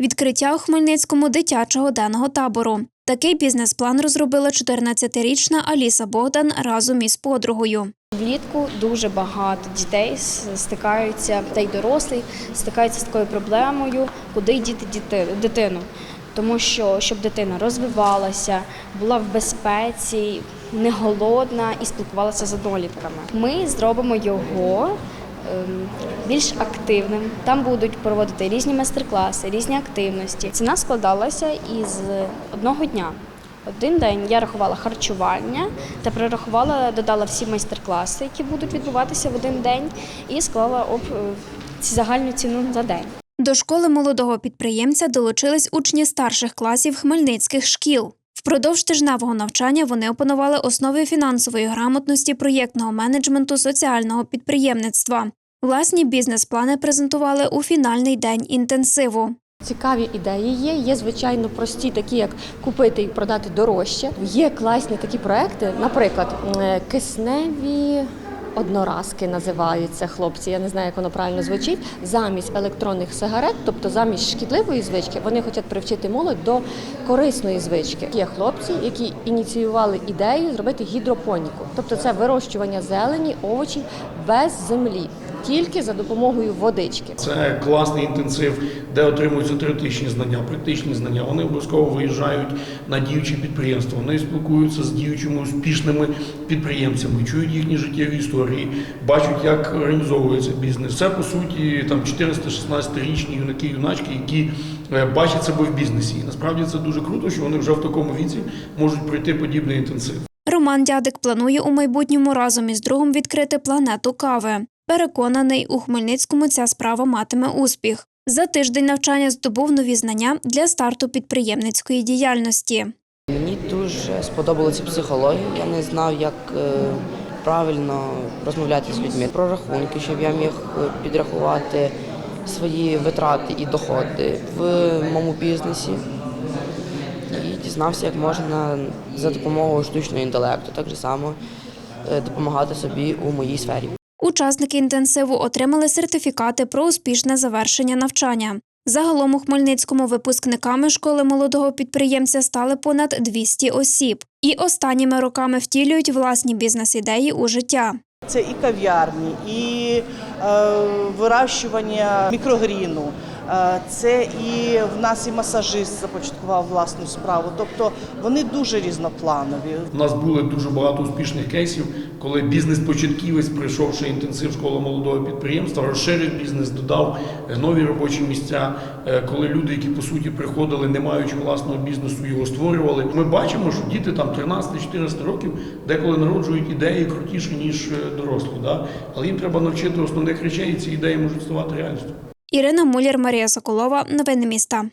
Відкриття у Хмельницькому дитячого денного табору. Такий бізнес-план розробила 14-річна Аліса Богдан разом із подругою. Влітку дуже багато дітей стикаються, та й дорослі стикаються з такою проблемою, куди діти дитину. Тому що щоб дитина розвивалася, була в безпеці, не голодна і спілкувалася з однолітками. Ми зробимо його більш активним. Там будуть проводити різні майстер-класи, різні активності. Ціна складалася із одного дня. Один день я рахувала харчування та перерахувала, додала всі майстер-класи, які будуть відбуватися в один день, і склала об е, загальну ціну за день. До школи молодого підприємця долучились учні старших класів хмельницьких шкіл. Впродовж тижневого навчання вони опанували основи фінансової грамотності, проєктного менеджменту, соціального підприємництва. Власні бізнес-плани презентували у фінальний день інтенсиву. Цікаві ідеї є. Є звичайно прості, такі як купити і продати дорожче. Є класні такі проекти, наприклад, е, кисневі. Одноразки називаються хлопці. Я не знаю, як воно правильно звучить. Замість електронних сигарет, тобто замість шкідливої звички, вони хочуть привчити молодь до корисної звички. Є хлопці, які ініціювали ідею зробити гідропоніку, тобто це вирощування зелені, овочів без землі, тільки за допомогою водички. Це класний інтенсив, де отримуються теоретичні знання, практичні знання. Вони обов'язково виїжджають на діючі підприємства. Вони спілкуються з діючими успішними підприємцями, чують їхні життєві історії, бачать, як організовується бізнес. Це по суті там 416-річні юнаки, юначки, які е, бачать себе в бізнесі. І насправді це дуже круто, що вони вже в такому віці можуть пройти подібний інтенсив. Роман Дядик планує у майбутньому разом із другом відкрити планету кави. Переконаний, у Хмельницькому ця справа матиме успіх. За тиждень навчання здобув нові знання для старту підприємницької діяльності. Мені дуже сподобалася психологія. Я не знав, як е, правильно розмовляти з людьми. Про рахунки, щоб я міг е, підрахувати свої витрати і доходи в моєму бізнесі. І дізнався, як можна за допомогою штучного інтелекту так само е, допомагати собі у моїй сфері. Учасники інтенсиву отримали сертифікати про успішне завершення навчання. Загалом у Хмельницькому випускниками школи молодого підприємця стали понад 200 осіб, і останніми роками втілюють власні бізнес-ідеї у життя. Це і кав'ярні, і е, вирощування мікрогріну. Е, це і в нас і масажист започаткував власну справу. Тобто вони дуже різнопланові. У нас були дуже багато успішних кейсів, коли бізнес-початківець, пройшовши інтенсив школи молодого підприємства, розширив бізнес, додав нові робочі місця. Е, Коли люди, які по суті приходили, не маючи власного бізнесу, його створювали. Ми бачимо, що діти там 13-14 років деколи народжують ідеї крутіші ніж е, дорослі. Да? Але їм треба навчити основних речей, і ці ідеї можуть ставати реальністю. Ірина Муляр, Марія Соколова. Новини міста.